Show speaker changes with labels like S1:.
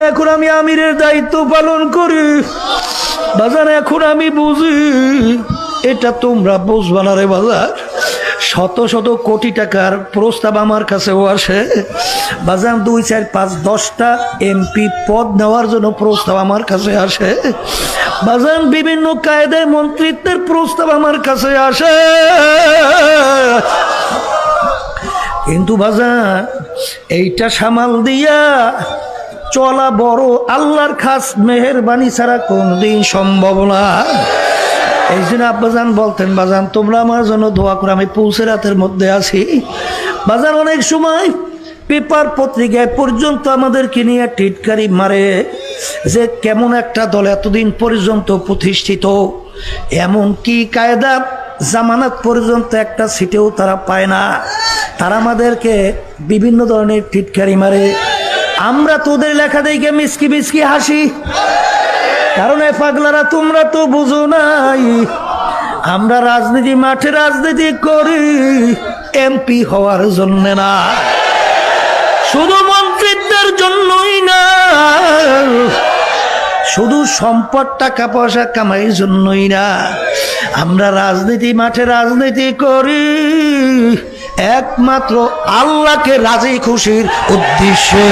S1: এখন আমি আমিরের দায়িত্ব পালন করি। বাজার, এখন আমি বুঝি। এটা তোমরা বুঝবা না রে বাজার। শত শত কোটি টাকার প্রস্তাব আমার কাছেও আসে। বাজার দুই, চার, পাঁচ, দশটা এমপি পদ নেওয়ার জন্য প্রস্তাব আমার কাছে আসে। বাজার বিভিন্ন কায়দায় মন্ত্রিত্বের প্রস্তাব আমার কাছে আসে। কিন্তু বাজার, এইটা সামাল দিয়া চলা বড় আল্লাহর খাস মেহরবানি ছাড়া কোনদিন সম্ভব না। এই জন্য আব্বাজান বলতেন, বাজান, তোমরা আমার জন্য দোয়া করে, আমি পৌঁছে রাতের মধ্যে আছি। বাজার অনেক সময় পেপার পত্রিকায় পর্যন্ত আমাদেরকে নিয়ে টিটকারি মারে যে কেমন একটা দল এতদিন পর্যন্ত প্রতিষ্ঠিত। এমন কি কায়দা? জামানত পর্যন্ত একটা সিটেও তারা পায় না। তারা আমাদেরকে বিভিন্ন ধরনের টিটকারি মারে। আমরা তোদের লেখা দেখে মিসকি মিসকি হাসি। কারণ এ পাগলারা তোমরা তো বুঝো নাই। আমরা রাজনীতি মাঠে রাজনীতি করি, এমপি হওয়ার জন্য না। শুধু মন্ত্রিত্বের জন্যই না, শুধু সম্পদ, টাকা, পয়সা কামাইয়ের জন্যই না। আমরা রাজনীতি মাঠে রাজনীতি করি। একমাত্র আল্লাহকে রাজি খুশির উদ্দেশ্যে।